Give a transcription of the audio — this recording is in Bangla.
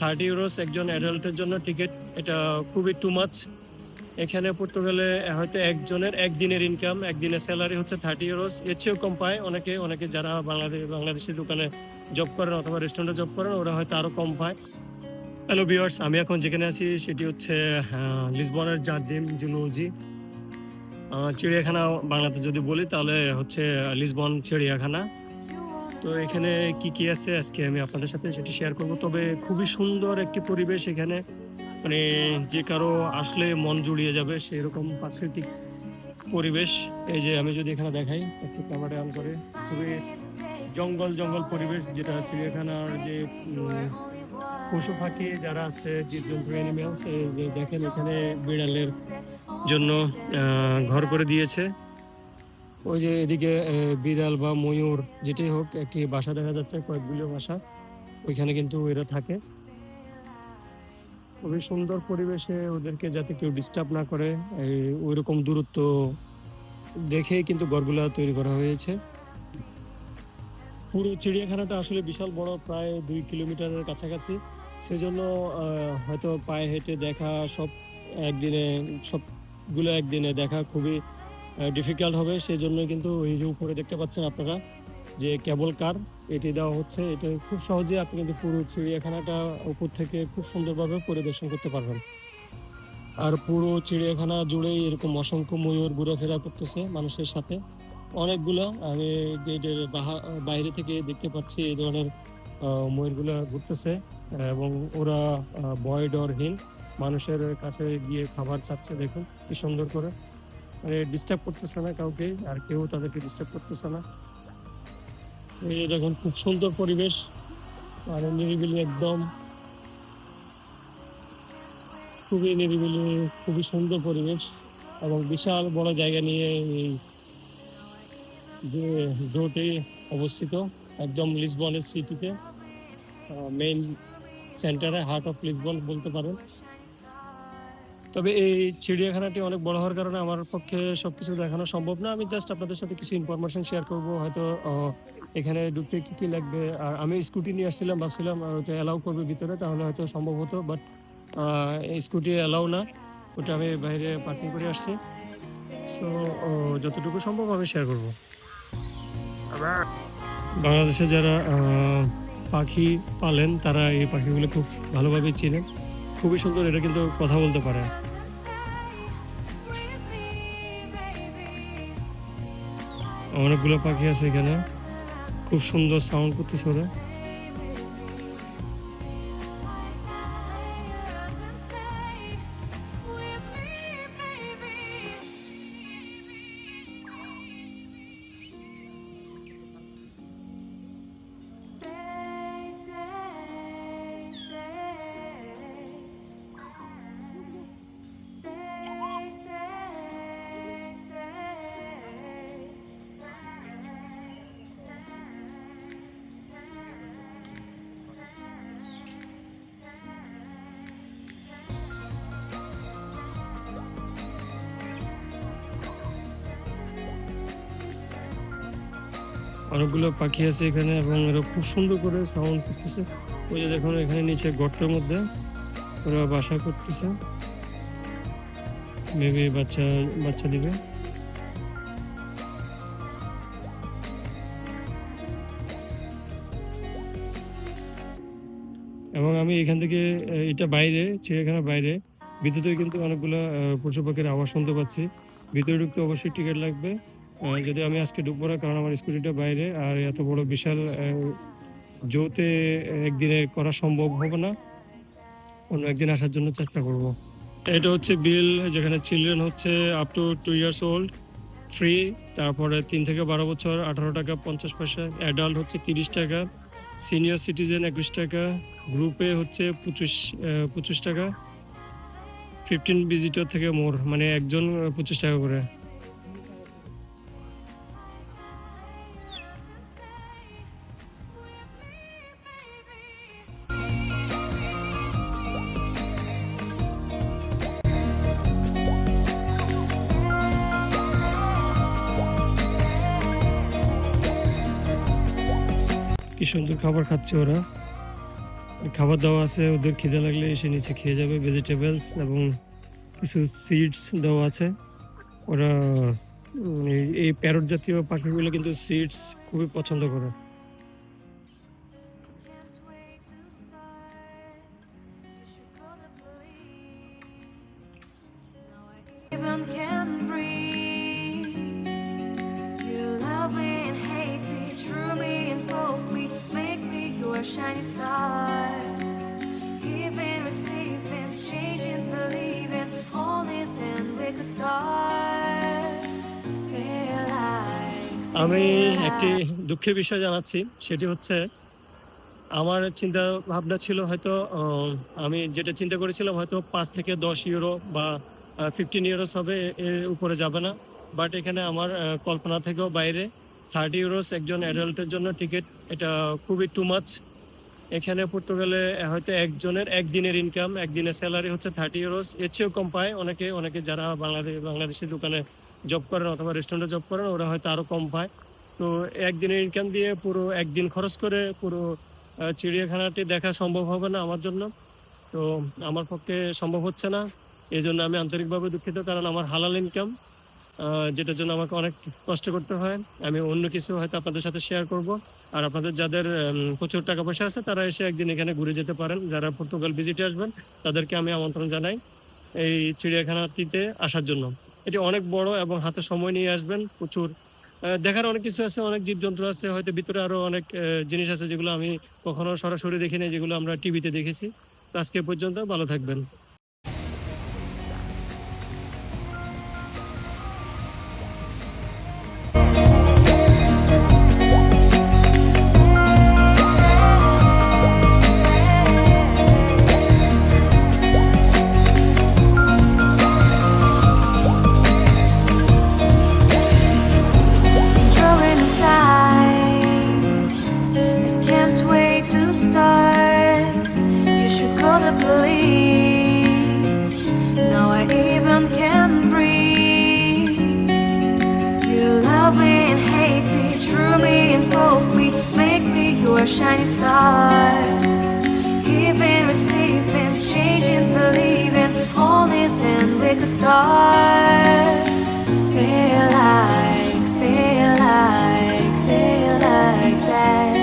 থার্টি ইউরোস একজন অ্যাডাল্টের জন্য টিকিট, এটা খুবই টু মাচ এখানে পর্তুগালে হয়তো একজনের একদিনের ইনকাম একদিনের স্যালারি হচ্ছে থার্টি ইউরোস। এর চেয়েও কম পায় অনেকে অনেকে যারা বাংলাদেশ, বাংলাদেশের দোকানে জব করেন অথবা রেস্টুরেন্টে জব করেন, ওরা হয়তো আরও কম পায়। হ্যালো বিয়ার্স আমি এখন যেখানে আছি, সেটি হচ্ছে লিসবনের জার্দিম জুলজি চিড়িয়াখানা বাংলাতে যদি বলি, তাহলে হচ্ছে লিসবন চিড়িয়াখানা। তো এখানে কি কি আছে? আজকে আমি আপনাদের সাথে সেটি শেয়ার করব। তবে খুবই সুন্দর একটি পরিবেশ এখানে। মানে যে কারও আসলে মন জুড়িয়ে যাবে সেই রকম প্রাকৃতিক পরিবেশ। এই যে আমি যদি এখানে দেখাই, একটু ক্যামেরা অন করে। খুবই জঙ্গল জঙ্গল পরিবেশ, যেটা হচ্ছে চিড়িয়াখানার যে পশু পাখি যারা আছে, জীবজন্তু অ্যানিমেলস দেখেন এখানে বিড়ালের জন্য ঘর করে দিয়েছে। ওই যে এদিকে বিড়াল বা ময়ূর যেটাই হোক, একটি বাসা দেখা যাচ্ছে, কয়েকগুলো বাসা। ওইখানে কিন্তু এরা থাকে। খুবই সুন্দর পরিবেশে ওদেরকে যাতে কেউ ডিস্টার্ব না করে ওই রকম দূরত্ব দেখেই কিন্তু ঘরগুলা তৈরি করা হয়েছে। পুরো চিড়িয়াখানাটা আসলে বিশাল বড়, প্রায় দুই কিলোমিটারের কাছাকাছি। সেজন্য হয়তো পায়ে হেঁটে দেখা, সব একদিনে, সবগুলো একদিনে দেখা খুবই ডিফিকাল্ট হবে সেই জন্য কিন্তু এই যে উপরে দেখতে পাচ্ছেন আপনারা যে কেবল কার এটি দেওয়া হচ্ছে। এটা খুব সহজে আপনি কিন্তু পুরো চিড়িয়াখানাটা উপর থেকে খুব সুন্দরভাবে পরিদর্শন করতে পারবেন। আর পুরো চিড়িয়াখানা জুড়েই এরকম অসংখ্য ময়ূর ঘোরাফেরা করতেছে মানুষের সাথে। অনেকগুলো, আমি বাইরে থেকে দেখতে পাচ্ছি এই ধরনের ময়ূরগুলো ঘুরতেছে এবং ওরা ভয় ডরহীন মানুষের কাছে গিয়ে খাবার চাচ্ছে, দেখুন কি সুন্দর করে। মানে ডিস্টার্ব করতেছে না কাউকে, আর কেউ তাদেরকে ডিস্টার্ব করতেছে না। এই দেখুন, খুব সুন্দর পরিবেশ, আর নিরিবিলি একদম। খুবই নিরিবিলি, খুবই সুন্দর পরিবেশ এবং বিশাল বড় জায়গা নিয়ে এই যে জোটে অবস্থিত একদম লিসবনের সিটিতে মেইন সেন্টারে হার্ট অফ লিসবন বলতে পারেন। তবে এই চিড়িয়াখানাটি অনেক বড় হওয়ার কারণে আমার পক্ষে সবকিছু দেখানো সম্ভব না। আমি জাস্ট আপনাদের সাথে কিছু ইনফরমেশন শেয়ার করব। হয়তো এখানে ঢুকতে কি কি লাগবে। আর আমি স্কুটি নিয়ে আসছিলাম, ভাবছিলাম ওটা অ্যালাউ করবে ভিতরে, তাহলে হয়তো সম্ভব হতো বাট স্কুটি অ্যালাউ না। ওটা আমি বাইরে পার্কিং করে আসছি। সো যতটুকু সম্ভব আমি শেয়ার করব। বাংলাদেশে যারা পাখি পালেন, তারা এই পাখিগুলো খুব ভালোভাবে চিনেন। খুবই সুন্দর, এটা কিন্তু কথা বলতে পারে। অনেকগুলো পাখি আছে এখানে। খুব সুন্দর সাউন্ড করতেছে ওরা। অনেকগুলো পাখি আছে এখানে এবং এরা খুব সুন্দর করে সাউন্ড করতেছে। ওই যে দেখুন, এখানে নিচে গর্তের মধ্যে ওরা বাসা করতেছে। মেবি বাচ্চা বাচ্চা দিবে। এবং আমি এখান থেকে এটা বাইরে, চিড়িয়াখানার বাইরে। ভিতরে কিন্তু অনেকগুলো পশু পাখির আওয়াজ শুনতে পাচ্ছি। ভিতরে ঢুকতে অবশ্যই টিকিট লাগবে। যদি আমি আজকে ঢুকবো না, কারণ আমার স্কুটিটা বাইরে, আর এত বড় বিশাল জোতে একদিনে করা সম্ভব হবে না, অন্য একদিন আসার জন্য চেষ্টা করব। এটা হচ্ছে বিল, যেখানে চিলড্রেন হচ্ছে up to two years old free তারপরে তিন থেকে বারো বছর, আঠারো টাকা পঞ্চাশ পয়সা অ্যাডাল্ট হচ্ছে তিরিশ টাকা সিনিয়র সিটিজেন একুশ টাকা গ্রুপে হচ্ছে পঁচিশ পঁচিশ টাকা ফিফটিন ভিজিটর থেকে মোর মানে একজন পঁচিশ টাকা করে। সুন্দর খাবার খাচ্ছে ওরা। খাবার দাওয়া আছে, ওদের খিদে লাগলে এসে নিচে খেয়ে যাবে ভেজিটেবলস এবং কিছু সিডস দেওয়া আছে। ওরা, এই প্যারট জাতীয় পাখিগুলো কিন্তু সিডস খুবই পছন্দ করে। আমি একটি দুঃখের বিষয় জানাচ্ছি। সেটি হচ্ছে আমার চিন্তা ভাবনা ছিল হয়তো আমি যেটা চিন্তা করেছিলাম হয়তো পাঁচ থেকে দশ ইউরো বা ফিফটিন ইউরোস হবে এর উপরে যাবে না। বাট এখানে আমার কল্পনা থেকেও বাইরে থার্টি ইউরোস একজন অ্যাডাল্টের জন্য টিকিট এটা খুবই টু মাচ এখানে পর্তুগালে হয়তো একজনের একদিনের ইনকাম একদিনের স্যালারি হচ্ছে থার্টি ইউরোস এর চেয়েও কম পায় অনেকে অনেকে যারা বাংলাদেশ বাংলাদেশের দোকানে জব করেন অথবা রেস্টুরেন্টে জব করেন, ওরা হয়তো আরও কম পায়। তো একদিনের ইনকাম দিয়ে পুরো একদিন খরচ করে পুরো চিড়িয়াখানাটি দেখা সম্ভব হবে না আমার জন্য। তো আমার পক্ষে সম্ভব হচ্ছে না। এই জন্য আমি আন্তরিকভাবে দুঃখিত, কারণ আমার হালাল ইনকাম যেটার জন্য আমাকে অনেক কষ্ট করতে হয়। আমি অন্য কিছু হয়তো আপনাদের সাথে শেয়ার করব। আর আপনাদের যাদের প্রচুর টাকা পয়সা আছে, তারা এসে একদিন এখানে ঘুরে যেতে পারেন। যারা পর্তুগাল ভিজিটে আসবেন, তাদেরকে আমি আমন্ত্রণ জানাই এই চিড়িয়াখানাটিতে আসার জন্য। এটি অনেক বড় এবং হাতে সময় নিয়ে আসবেন, প্রচুর। দেখার অনেক কিছু আছে, অনেক জীবজন্তু আছে, হয়তো ভিতরে আরও অনেক জিনিস আছে যেগুলো আমি কখনো সরাসরি দেখিনি যেগুলো আমরা টিভিতে দেখেছি। আজকে পর্যন্ত, ভালো থাকবেন। shining star. Giving, receiving, changing, believing, Only then we could start. Feel like, feel like, feel like that.